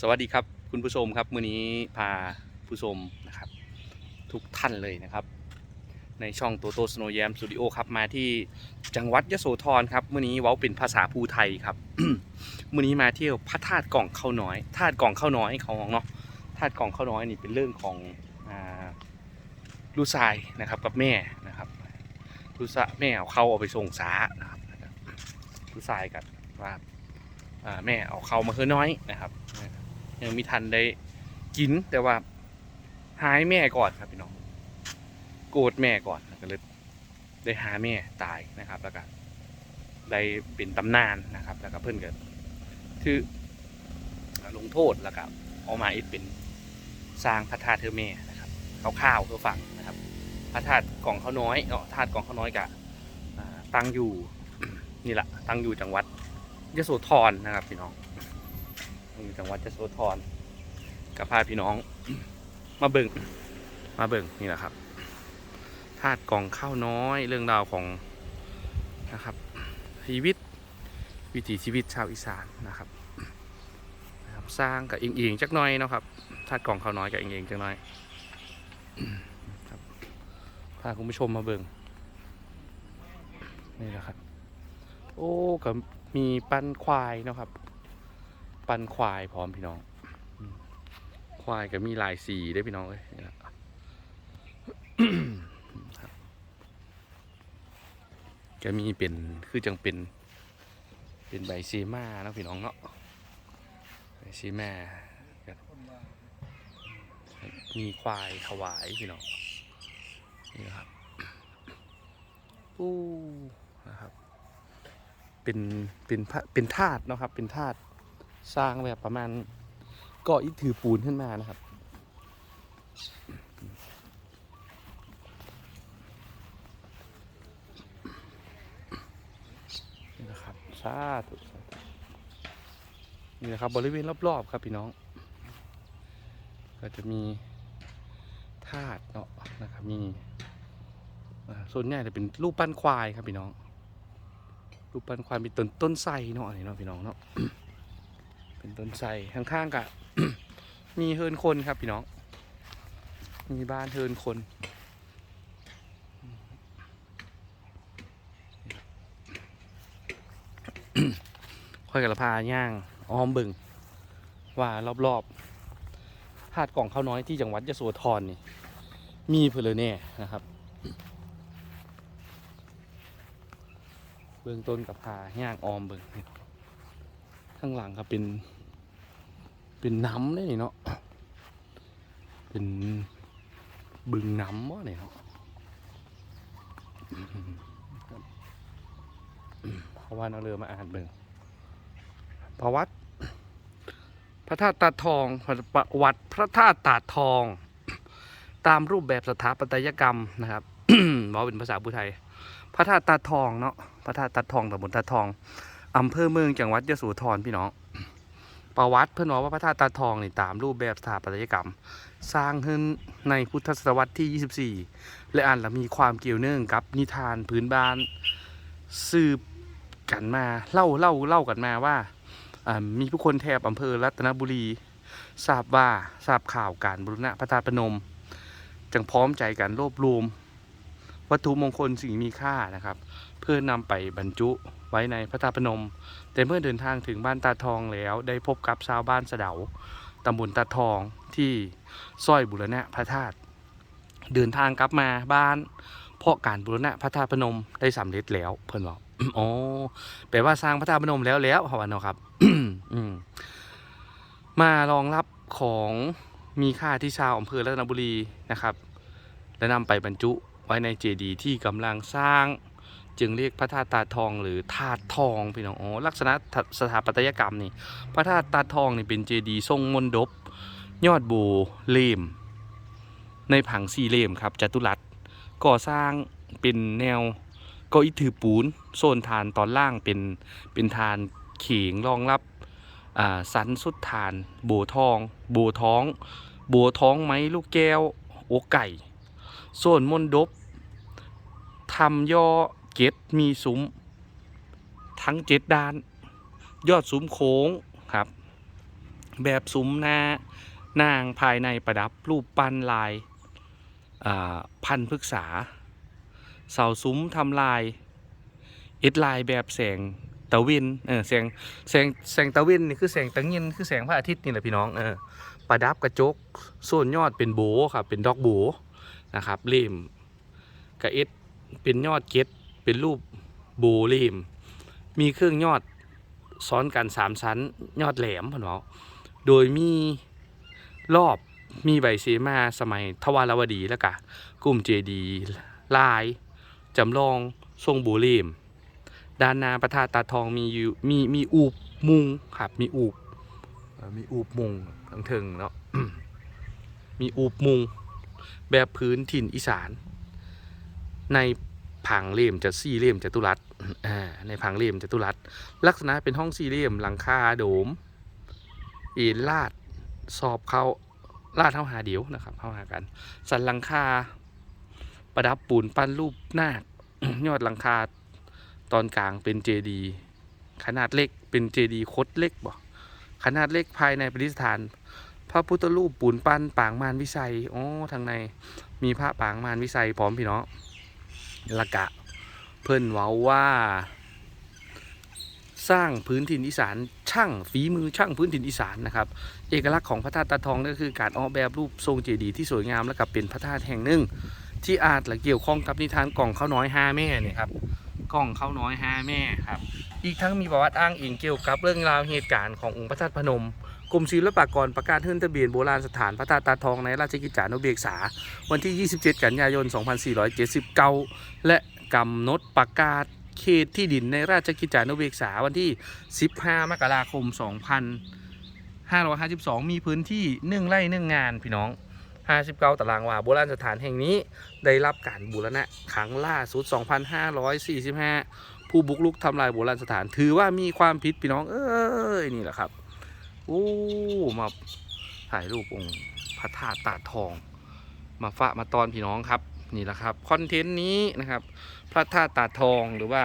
สวัสดีครับคุณผู้ชมครับมื้อนี้พาผู้ชมนะครับ ทุกท่านเลยนะครับ ในช่องโตโตสโนแยมสตูดิโอครับมาที่จังหวัดยโสธรครับมื้อนี้เว้าเป็นภาษาภูไทยครับมื้อนี้มาเที่ยวพระธาตุกล่องข้าวน้อยธาตุกล่องข้าวน้อยเขาของเนาะธาตุกล่องข้าวน้อยนี่เป็นเรื่องของลูกชายนะครับกับแม่นะครับลูกชายแม่เอาเข้าเอาไปส่งสานะครับลูกชายกับว่าแม่เอาเข้ามาคือน้อยนะครับ ยังมีทันได้กินแต่ว่าหายแม่ก่อนครับพี่น้องโกรธแม่ก่อนก็เลยได้หาแม่ตายนะครับ แล้วก็ได้เป็นตำนานนะครับ แล้วก็เพื่อนก็คือลงโทษแล้วก็เอามาอีกเป็นสร้างพระธาตุเธอแม่นะครับข้าวๆเพื่อฝังนะครับ พระธาตุกล่องเขาน้อยเนาะธาตุกล่องเขาน้อยกะตั้งอยู่นี่แหละตั้งอยู่จังหวัดยโสธรนะครับพี่น้อง อยู่จังหวัดยโสธรกับพาพี่น้อง มาเบิ่งมาเบิ่งนี่แหละครับธาตุกองข้าวน้อยเรื่องราวของนะครับ ชีวิตวิถีชีวิตชาวอีสานนะครับนะครับ สร้างกับเองเองๆจักน่อยนะครับธาตุกองข้าวน้อยกับเองเองๆจักน่อยครับพาคุณผู้ชมมาเบิ่งนี่แหละครับ โอ้กับมีปั้นควายนะครับ ปันควายพร้อมพี่น้อง ควายก็มีลายสีได้พี่น้องเอ้ยนี่ล่ะก็มีเป็นคือจังเป็น เป็นใบซีมาเนาะพี่น้องเนาะใบซีมามีควายถวายพี่น้องนี่นะครับอู้นะครับ เป็นเป็นพระเป็นธาตุนะครับ เป็นธาตุ สร้างแบบประมาณก่ออิฐถือปูนขึ้นมานะครับ นี่นะครับสาธุสาธุนี่นะครับบริเวณรอบๆครับพี่น้อง ก็จะมีธาตุเนาะนะครับมีส่วนใหญ่จะเป็นรูปปั้นควายครับพี่น้องรูปปั้นควายมีต้นต้นไทรเนาะนนี้เนาะพี่น้องเนาะ เป็นต้นไทรข้างๆกับมีเฮินคนครับพี่น้อง มีบ้านเฮินคนค่อยกับละพาย่างอ้อมบึง ว่ารอบๆธาตุกล่องข้าวน้อยที่จังหวัดยะโสธรนี่ มีเพนเลยแน่นะครับ เบื้องต้นกับพาย่างออมบิ่ง ข้างหลังครับเป็น เป็นน้ำได้นี่เนาะเป็นบึงน้ำวะเนี่ยเนาะเพราะว่าเราเรือมาอ่านเบิ่งประวัติพระธาตุตาทองประวัติพระธาตุตาทอง ตามรูปแบบสถาปัตยกรรมนะครับว่าเป็นภาษาพูไทย พระธาตุตาทองเนาะพระธาตุตาทองตำบลตาทอง อำเภอเมืองจังหวัดยโสธรพี่น้อง ประวัติเพื่อนบอกว่าพระธาตุตาทองนี่ตามรูปแบบสถาปัตยกรรม สร้างขึ้นในพุทธศตวรรษที่ 24 และอ่านและมีความเกี่ยวเนื่องกับนิทานพื้นบ้าน สืบกันมาเล่าเล่าเล่ากันมาว่าามีผู้คนแถบอำเภอรัตนบุรีทราบว่าทราบข่าวการบูรณะพระธาตุพนม จึงพร้อมใจกันรวบรวม วัตถุมงคลสิ่งมีค่านะครับ เพื่อนำไปบรรจุไว้ในพระธาตุพนม แต่เมื่อเดินทางถึงบ้านตาทองแล้วได้พบกับชาวบ้านสะเดาตำบลตาทองที่ซอยบุรณะพระธาตุเดินทางกลับมาบ้านเพราะการบุรณะพระธาตุพนมได้สำเร็จแล้วเพิ่อนบอกอ๋อแปลว่าสร้างพระธาตุพนมแล้วแล้วเขาว่าเนาะครับมมารองรับของมีค่าที่ชาวอำเภอรัตนบุรีนะครับ และนำไปบรรจุไว้ในเจดีย์ที่กำลังสร้าง จึงเรียกพระธาตุตาทองหรือธาตุทองพี่น้องอ๋อลักษณะสถาปัตยกรรมนี่พระธาตุตาทองนี่เป็นเจดีย์ทรงมนดบ ยอดบูเลมในผังสี่เลมครับจัตุรัสก่อสร้างเป็นแนวก่ออิฐถือปูนโซนฐานตอนล่างเป็นเป็นฐานเขียงรองรับสันสุดฐาน โบทอง โบท้อง โบท้องไม้ลูกแก้ว โอไก่โซนมนดบทำย่อ เกตมีซุ้ม ทั้งเจ็ดด้าน ยอดซุ้มโค้งครับ แบบซุ้มหน้านางภายในประดับรูปปั้นลายาพันพฤกษา เสาซุ้มทำลายเอ็ดลายแบบแสงตะวินเออแสงแสงแสงตะวินนี่คือแสงตะเงินคือแสงพระอาทิตย์นี่แหละพี่น้องเออประดับกระจกส่วนยอดเป็นโบครับเป็นดอกโบนะครับเล่มกระเอ็ดเป็นยอดเก็ด เป็นรูปโบเล่มมีเครื่องยอดซ้อนกันสามชั้น ยอดแหลมพ่นเอาโดยมีรอบมีใบเสมาสมัยทวารวดีแล้วก็กลุ่มเจดีลายจำลองทรงโบเล่มด้านหน้าพระธาตุตาทองมีอยู่มีมีอูบมุงครับมีอูบมีอูบมุงทั้งเทิงเนาะมีอูบมุงแบบพื้นถิ่นอีสานใน ผังเลี่ยมจะสี่เลี่ยมจัตุรัสในผังเลี่ยมจัตุรัสลักษณะเป็นห้องสี่เหลี่ยมหลังคาโดมอ็นลาดสอบเขาลาดเท่าหาเดียวนะครับเท่าหากัน สันหลังคา ประดับปูนปั้นรูปนาคยอดหลังคาตอนกลางเป็นเจดีขนาดเล็กเป็นเจดีคดเล็กบ่ขนาดเล็กภายในประดิษฐาน พระพุทธรูปปูนปั้นปางมารวิชัยอ๋อทางในมีพระปางมารวิชัยพร้อมพี่น้อง ละกะ เพิ่นเว้าว่า สร้างพื้นถิ่นอีสานช่างฝีมือช่างพื้นถิ่นอีสานนะครับ เอกลักษณ์ของพระธาตุตาทองก็คือการออกแบบรูปทรงเจดีย์ที่สวยงามและกับเป็นพระธาตุแห่งหนึ่ง ที่อาจและเกี่ยวข้องกับนิทานกล่องข้าวน้อยห้าแม่เนี่ยครับกล้องข้าวน้อยห้าแม่ครับ อีกทั้งมีประวัติอ้างอิงเกี่ยวกับเรื่องราวเหตุการณ์ขององค์พระธาตุพนม กรมศิลปากรประกาศขึ้นทะเบียนโบราณสถานพระธาตุตาทองในราชกิจจานุเบกษา วันที่ 27 กันยายน 2479 และกำหนดประกาศเขตที่ดินในราชกิจจานุเบกษาวันที่ 15 มกราคม 2552 มีพื้นที่1ไร่1งานพี่น้อง 59 ตารางวาโบราณสถานแห่งนี้ได้รับการบูรณะครั้งล่าสุด 2545 ผู้บุกรุกทำลายโบราณสถาน ถือว่ามีความผิดพี่น้องเอ้ยนี่แหละครับ โอ้มาถ่ายรูปองค์พระธาตุตาดทอง มาฝะมาตอนพี่น้องครับนี่แหละครับคอนเทนต์นี้นะครับ พระธาตุตาดทองหรือว่า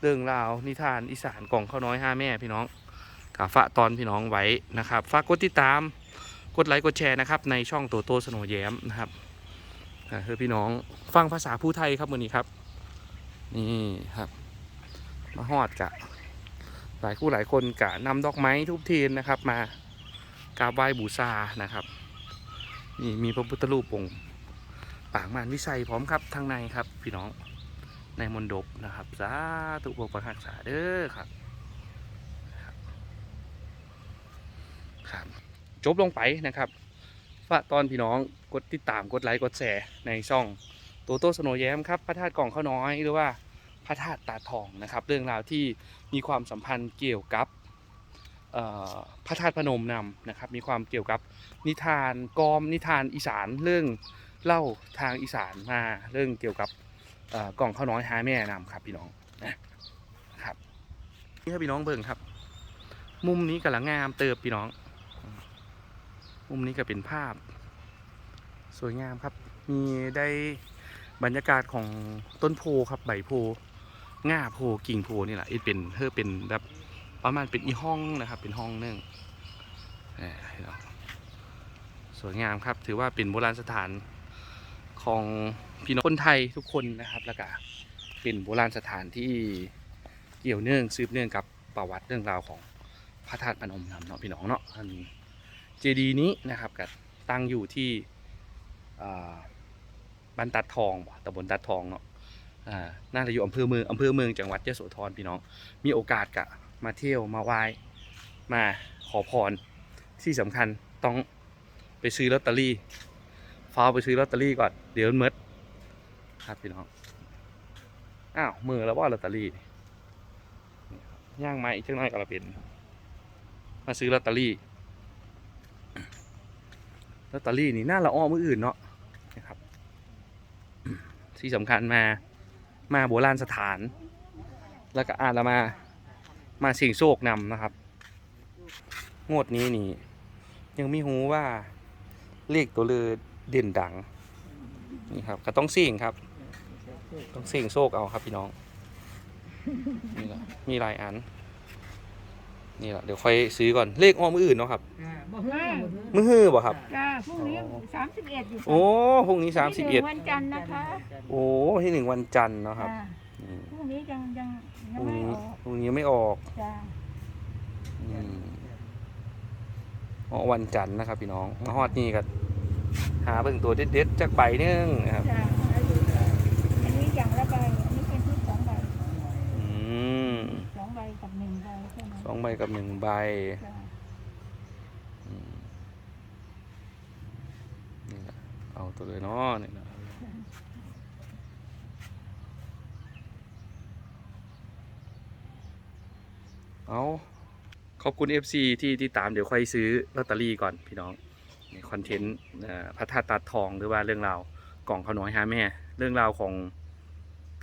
เรื่องราวนิทานอีสานกล่องข้าวน้อยห้าแม่พี่น้องกาฝะตอนพี่น้องไว้นะครับฝากกดติดตามกดไลค์กดแชร์นะครับในช่องโตโต้สโนแย้มนะครับอ่าคือพี่น้องฟังภาษาผู้ไทยครับวันนี้ครับ นี่ครับ มาฮอดกะ หลายคู่หลายคนกะนำดอกไม้ทุบเทียนนะครับ มากราบไหว้บูชานะครับ นี่มีพระพุทธรูปองค์ปางมารวิชัยพร้อมครับทางในครับ พี่น้องในมณฑปนะครับสาธุปกปักรักษาเด้อครับครับ จบลงไปนะครับฝากตอนพี่น้องกดติดตามกดไลค์กดแชร์ในช่องโตโต้สโนแย้มครับพระธาตุกล่องข้าวน้อยหรือว่า พระธาตุตาทองนะครับ เรื่องราวที่มีความสัมพันธ์เกี่ยวกับพระธาตุพนมนำนะครับ มีความเกี่ยวกับนิทานกอมนิทานอีสานเรื่องเล่าทางอีสานมาเรื่องเกี่ยวกับกล่องข้าวน้อยหาแม่นำครับพี่น้องนะครับนี่ครับพี่น้องเบิ่งครับ มุมนี้กำลังงามเติบพี่น้อง มุมนี้ก็เป็นภาพ สวยงามครับ มีได้บรรยากาศของต้นโพครับใบโพ ง่าโพกิ่งโพนี่แหละอีเป็นเธอเป็นแบบประมาณเป็นอีห้องนะครับ เป็นห้องหนึงเอ่องสวยงามครับ ถือว่าเป็นโบราณสถานของพี่น้องคนไทยทุกคนนะครับ แล้วก็เป็นโบราณสถานที่เกี่ยวเนื่องสืบเนื่องกับประวัติเรื่องราวของพระธาตุพนมนำเนาะพี่น้องเนาะอันเจดีย์นี้นะครับก็ตั้งอยู่ที่บ้านตัดทองตำบลตัดทองเนาะ น่าจะอยู่อำเภอเมืองอำเภอเมืองจังหวัดยโสธรพี่น้อง มีโอกาสกะมาเที่ยวมาไหว้มาขอพรที่สำคัญต้องไปซื้อลอตเตอรี่ฟ้าวไปซื้อลอตเตอรี่ก่อนเดี๋ยวมันหมดครับพี่น้องอ้าวมือแล้วว่าลอตเตอรี่ย่างไม้อีกจังน้อยก็ละเป็นมาซื้อลอตเตอรี่ลอตเตอรี่นี่น่าละอ้อมืออื่นเนาะนะครับที่สำคัญมา มาโบราณสถาน แล้วก็อ่านแล้วมามาสิ่งโชคนำนะครับ งวดนี้นี่ ยังไม่รู้ว่าเลขตัวเลือเด่นดังนี่ครับก็ต้องเสี่ยงครับ ต้องเสี่ยงโชคเอาครับพี่น้องนี่แหละมีหลายอัน นี่แหละเดี๋ยวค่อยซื้อก่อนเลขออกมืออื่นเนาะครับอ่าบ่ฮื้อบ่ฮื้อมือฮื้อบ่ครับ จ้าพรุ่งนี้สามสิบเอ็ดอยู่ค่ะโอ้พรุ่งนี้สามสิบเอ็ดที่หนึ่งวันจันทร์นะคะโอ้ที่หนึ่งวันจันทร์เนาะครับจ้าอืมพรุ่งนี้ยังยังพยังรุ่งไม่นี้ออกพรุ่งนี้ไม่ออกจ้าอืมอ๋อวันจันทร์นะครับ พี่น้องมาฮอดนี่กันหาเบิ่งตัวเด็ดๆจากใบหนึงนะครับ จ้าอันนี้อย่างละใบอันนี้เป็นชุดสองใบ อืม สองใบกับหนึ่งใบใช่ไหม สองใบกับหนึ่งใบนี่แหละเอาตัวเลยเนาะนี่นะเอาขอบคุณ FC ที่ที่ตามเดี๋ยวค่อยซื้อลอตเตอรี่ก่อนพี่น้องในคอนเทนต์พระธาตุตาทองหรือว่าเรื่องราวกล่องข้าวน้อยหาแม่ เรื่องราวของ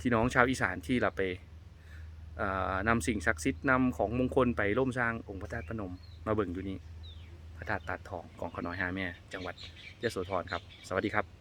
พี่น้องชาวอีสานที่เราไป นำสิ่งศักดิ์สิทธิ์นำของมงคลไปร่วมสร้างองค์พระธาตุพนม มาเบิ่งอยู่นี่พระธาตุตาทองของขน้อยหาแม่ จังหวัดยโสธรครับ สวัสดีครับ